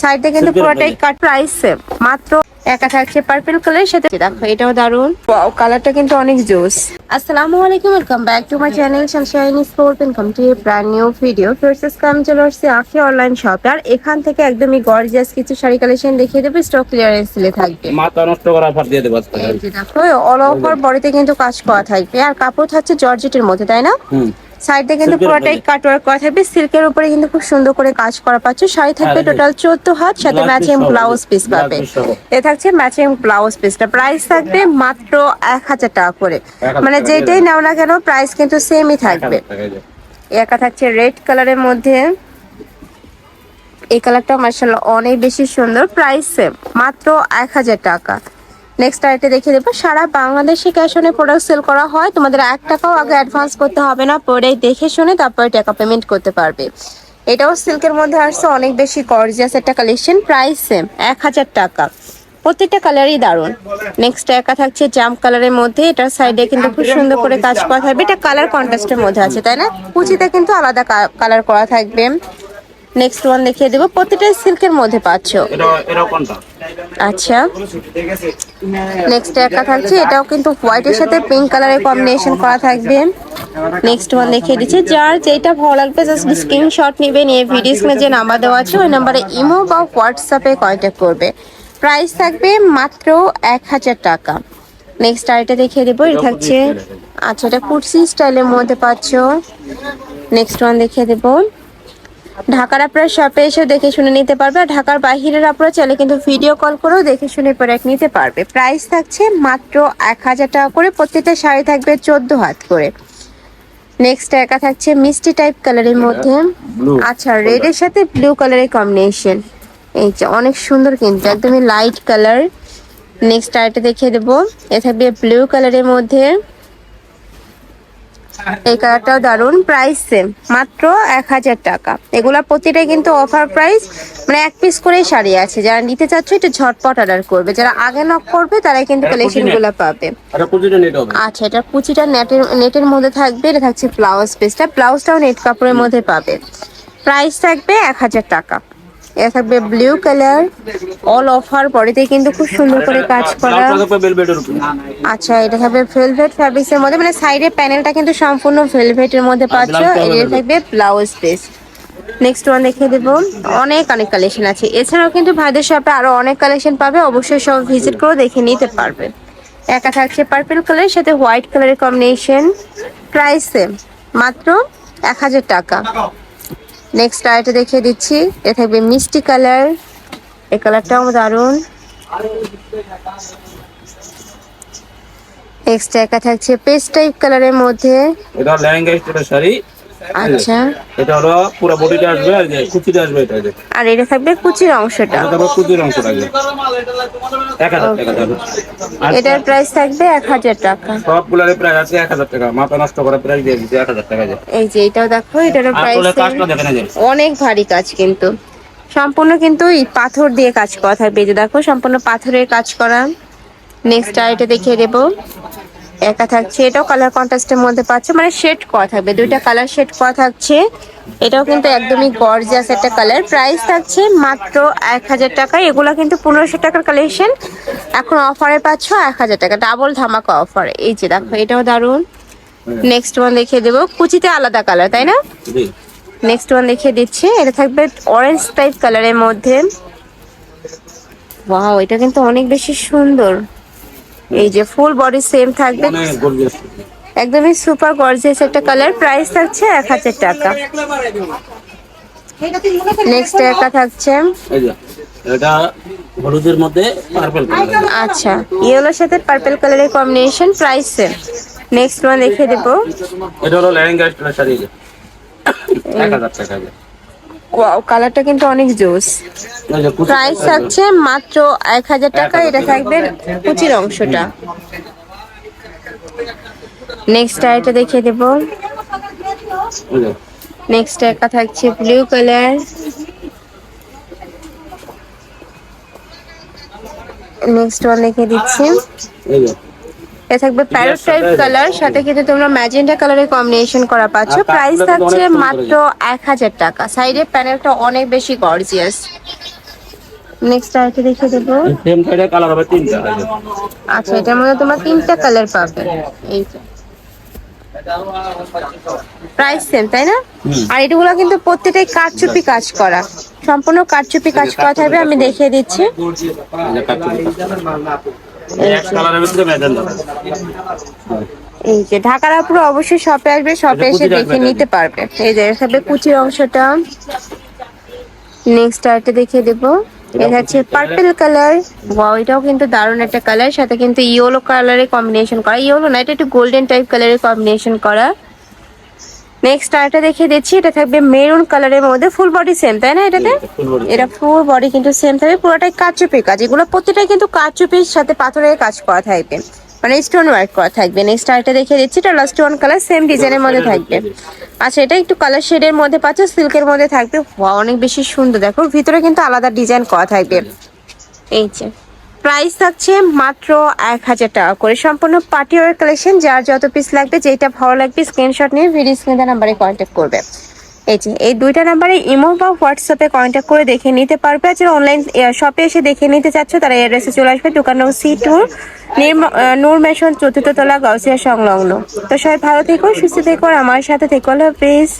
সাইডে কিন্তু পুরোটাই কাট প্রাইস সেম মাত্র একা থাকছে পার্পল কালারের সাথে দেখো এটাও দারুণ কালারটা কিন্তু অনেক জোস আসসালামু আলাইকুম welcome back to my channel sunshine sport welcome to brand new video first come চলে আসছে আখি অনলাইন শপে আর এখান থেকে একদমই গর্জিয়াস কিছু শাড়ি কালেকশন দেখিয়ে দেবো স্টক ক্লিয়ারেন্স থাকবে। মাথা নষ্ট করা অফার দিয়ে দেবো আজকে। দেখো অল ওভার বডিতে কিন্তু কাজ করা থাকবে। আর কাপড় থাকছে জর্জেটের মধ্যে তাই না? হুম। সাইডে কিন্তু পুরোটাই। কাটওয়ার্ক করা থাকবে। সিল্কের উপরে কিন্তু খুব সুন্দর করে কাজ করা পাচ্ছ। শাড়ি থাকবে টোটাল চোদ্দ হাত সাথে ম্যাচিং ব্লাউজ পিস পাবে। এ থাকছে ম্যাচিং ব্লাউজ পিসটা প্রাইস থাকবে মাত্র এক হাজার টাকা করে। মানে যেটাই নাও না কেন প্রাইস কিন্তু সেমই থাকবে। একা থাকছে রেড কালারের মধ্যে। এই কালারটা মার্শাল্লাহ অনেক বেশি সুন্দর। প্রাইস সেম মাত্র এক হাজার টাকা। নেক্সট আইটে দেখিয়ে দেবো। সারা বাংলাদেশে ক্যাশ অনে প্রোডাক্ট সেল করা হয়। তোমাদের এক টাকাও আগে অ্যাডভান্স করতে হবে না। পরে দেখে শুনে তারপরে টাকা পেমেন্ট করতে পারবে। এটাও সিল্কের মধ্যে আসছে। অনেক বেশি গর্জিয়াস একটা কালেকশন প্রাইস সেম এক হাজার টাকা। প্রত্যেকটা কালারই দারুণ নেক্সট একা থাকছে জাম কালারের মধ্যে। এটার সাইডে কিন্তু খুব সুন্দর করে কাজ করা থাকবে। এটা কালার কন্ট্রাস্টের মধ্যে আছে তাই না? কুচিতে কিন্তু আলাদা কালার করা থাকবে। নেক্সট ওয়ান দেখিয়ে দেবো। প্রত্যেকটাই সিল্কের মধ্যে পাচ্ছ। আচ্ছা। নেক্সট একটা থাকছে, এটাও কিন্তু হোয়াইটের সাথে পিঙ্ক কালারের কম্বিনেশন করা থাকবে। নেক্সট ওয়ান দেখিয়ে দিচ্ছি। যার যেটা ভালো লাগবে জাস্ট স্ক্রিনশট নেবে নিয়ে ভিডিও স্ক্রিনে যে নাম্বার দেওয়া আছে, ওই নাম্বারে ইমো বা হোয়াটসঅ্যাপে কন্ট্যাক্ট করবে। প্রাইস থাকবে মাত্র এক হাজার টাকা। নেক্সট আরেকটা দেখিয়ে দেবো, এটা থাকছে আচ্ছা এটা কুর্সি স্টাইলের মধ্যে পাচ্ছ। নেক্সট ওয়ান দেখিয়ে দেবো। ঢাকার আপনার শপে এসেও দেখে শুনে নিতে পারবে আর ঢাকার বাহিরের আপনারা চাইলে কিন্তু ভিডিও কল করেও দেখে শুনে প্রোডাক্ট নিতে পারবে। প্রাইস থাকছে মাত্র এক হাজার টাকা করে প্রত্যেকটা শাড়ি থাকবে চোদ্দ হাত করে। নেক্সট একা থাকছে মিষ্টি টাইপ কালারের মধ্যে। আচ্ছা রেড এর সাথে ব্লু কালারের কম্বিনেশন এই যে অনেক সুন্দর কিন্তু একদমই লাইট কালার নেক্সট আরেকটা দেখিয়ে দেবো। এ থাকবে ব্লু কালারের মধ্যে। এই কালারটাও দারুণ প্রাইস সেম মাত্র এক হাজার টাকা। এগুলা প্রতিটাই কিন্তু অফার প্রাইস মানে এক পিস করেই শাড়ি আছে। যারা নিতে চাচ্ছ একটু ঝটপট অর্ডার করবে। যারা আগে নক করবে তারাই কিন্তু এটা কালেকশনগুলো পাবে। এটা আচ্ছা এটা কুচিটা নেটের নেটের মধ্যে থাকবে এটা থাকছে ব্লাউজ পিসটা ব্লাউজটাও নেট কাপড়ের মধ্যে পাবে। প্রাইস থাকবে এক হাজার টাকা। এটা থাকবে ব্লু কালার অল অফার বডিতে কিন্তু খুব সুন্দর করে কাজ করা। আচ্ছা এটা থাকবে ভেলভেট ফ্যাব্রিক্স এর মধ্যে মানে সাইডের প্যানেলটা কিন্তু সম্পূর্ণ ভেলভেটের মধ্যে পাচ্ছ। এটা থাকবে ব্লাউজ পিস নেক্সট ওয়ান দেখিয়ে দেবো। অনেক অনেক কালেকশন আছে। এছাড়াও কিন্তু ভাইদের শপে আরও অনেক কালেকশন পাবে। অবশ্যই সব ভিজিট করে দেখে নিতে পারবে। একা থাকছে পার্পল কালারের সাথে হোয়াইট কালারের কম্বিনেশন প্রাইস সেম মাত্র এক হাজার টাকা। নেক্সট আরেকটা দেখিয়ে দিচ্ছি। এটা থাকবে মিষ্টি কালার। এই কালারটাও দারুণ। নেক্সট একা থাকছে পেস্ট টাইপ কালারের মধ্যে। এটা লেহেঙ্গা শাড়ি। আচ্ছা। এটা হলো পুরো বডিটা আসবে আর যে কুচিটা আসবে এটা যে। আর এটা থাকবে কুচির অংশটা। এটা তারপর কুচির অংশটা যাবে আর এটার প্রাইস থাকবে এক হাজার টাকা। সবগুলোর প্রাইস আছে এক হাজার টাকা। মাথা নষ্ট প্রাইস দিয়ে এক হাজার টাকা যায় এই যে এটাও দেখো এটারও আর প্রাইস অনেক ভারী কাজ কিন্তু। সম্পূর্ণ কিন্তু এই পাথর দিয়ে কাজ করা থাকবে। যে দেখো সম্পূর্ণ পাথরের কাজ করা। নেক্সট আর এটা দেখিয়ে দেবো। একা থাকছে এটাও কালার কন্ট্রাস্টের মধ্যে পাচ্ছে মানে শেড করা থাকবে দুইটা কালার শেড করা থাকছে। এটাও কিন্তু একদমই গর্জিয়াস একটা কালার প্রাইস থাকছে মাত্র এক হাজার টাকা এগুলো কিন্তু পনেরোশো টাকার কালেকশন এখন অফারে পাচ্ছ এক হাজার টাকা ডাবল ধামাকা অফার এই যে দেখো এটাও দারুণ নেক্সট ওয়ান দেখিয়ে দেবো কুচিতে আলাদা কালার তাই না? নেক্সট ওয়ান দেখিয়ে দিচ্ছি এটা থাকবে অরেঞ্জ টাইপ কালারের মধ্যে। ওয়াও এটা কিন্তু অনেক বেশি সুন্দর। এই যে ফুল বডি সেম থাকবে। একদমই সুপার গর্জিয়াস একটা কালার প্রাইস থাকছে এক হাজার টাকা। নেক্সট একা থাকছে। এটা হলুদের মধ্যে পার্পল আচ্ছা ইয়েলোর সাথে পার্পল কালারের combination price same next one দেখিয়ে দেবো। এটা হলো লেহেঙ্গা স্টাইলের শাড়ি। যে এক হাজার টাকা। ওয়াও কালারটা কিন্তু অনেক জোস। প্রাইস থাকছে মাত্র এক হাজার টাকা এটা থাকবে কুচির অংশটা। নেক্সট আরেকটা দেখিয়ে দেবো। নেক্সট একটা থাকছে ব্লু কালার নেক্সট ওয়ান দেখিয়ে দিচ্ছি। এটা থাকবে প্যারোট টাইপ কালার সাথে কিন্তু তোমরা ম্যাজেন্টা কালারের কম্বিনেশন করা পাচ্ছ। প্রাইস থাকছে মাত্র এক হাজার টাকা। সাইডের প্যানেলটা অনেক বেশি গর্জিয়াস নেক্সট আরেকটা দেখিয়ে দেবো? সেম সাইডে কালার হবে তিনটা। আচ্ছা এটার মধ্যে তোমার তিনটা কালার পাবে। এই প্রাইস সেম তাই না? আর এগুলো কিন্তু প্রত্যেকটাই কারচুপি কাজ করা। সম্পূর্ণ কারচুপি কাজ করা থাকবে আমি দেখিয়ে দিচ্ছি। এই যে ঢাকার আপুর অবশ্যই শপে আসবে শপে এসে দেখে নিতে পারবে। এই যে সবে কুচির অংশটা। নেক্সট আরেকটা দেখিয়ে দেবো। এটা হচ্ছে পার্পল কালার ওয়াও এটাও কিন্তু দারুণ একটা কালার সাথে কিন্তু ইয়েলো কম্বিনেশন করা। ইয়েলো না এটা একটু গোল্ডেন টাইপ কালারের কম্বিনেশন করা। নেক্সট আরেকটা দেখিয়ে দিচ্ছি এটা থাকবে মেরুন কালারের মধ্যে ফুল বডি সেম তাই না এটাতে? এটা ফুল বডি কিন্তু সেম থাকবে পুরোটাই কাচুপি কাজ। এগুলো প্রত্যেকটাই কিন্তু কাচুপির সাথে পাথরের কাজ করা থাকবে মানে স্টোন ওয়ার্ক করা থাকবে। নেক্সট আরেকটা দেখিয়ে দিচ্ছি এটা লাস্ট ওয়ান কালার সেম ডিজাইনের মধ্যে থাকবে। আচ্ছা এটা একটু কালার শেডের মধ্যে পাচ্ছ সিল্কের মধ্যে থাকবে। অনেক বেশি সুন্দর দেখো। ভিতরে কিন্তু আলাদা ডিজাইন করা থাকবে। এই যে প্রাইস থাকছে মাত্র এক হাজার টাকা করে। সম্পূর্ণ পার্টি ওয়ার কালেকশন যার যত পিস লাগবে যেটা ভালো লাগবে স্ক্রিনশট নিয়ে ভিডিও স্ক্রিনের নাম্বারে কন্ট্যাক্ট করবে। এই যে, এই দুইটা নাম্বারে ইমো বা হোয়াটসঅ্যাপে কন্ট্যাক্ট করে দেখে নিতে পারবে। আর যারা অনলাইন শপে এসে দেখে নিতে চাচ্ছ, তারা অ্যাড্রেসে চলে আসবে দোকান নম্বর সি টু নূর মেশন চতুর্থ তলা, গাউসিয়া সংলগ্ন। তো সবাই ভালো থেকো, সুস্থ থেকো আমার সাথে থেকো প্লিজ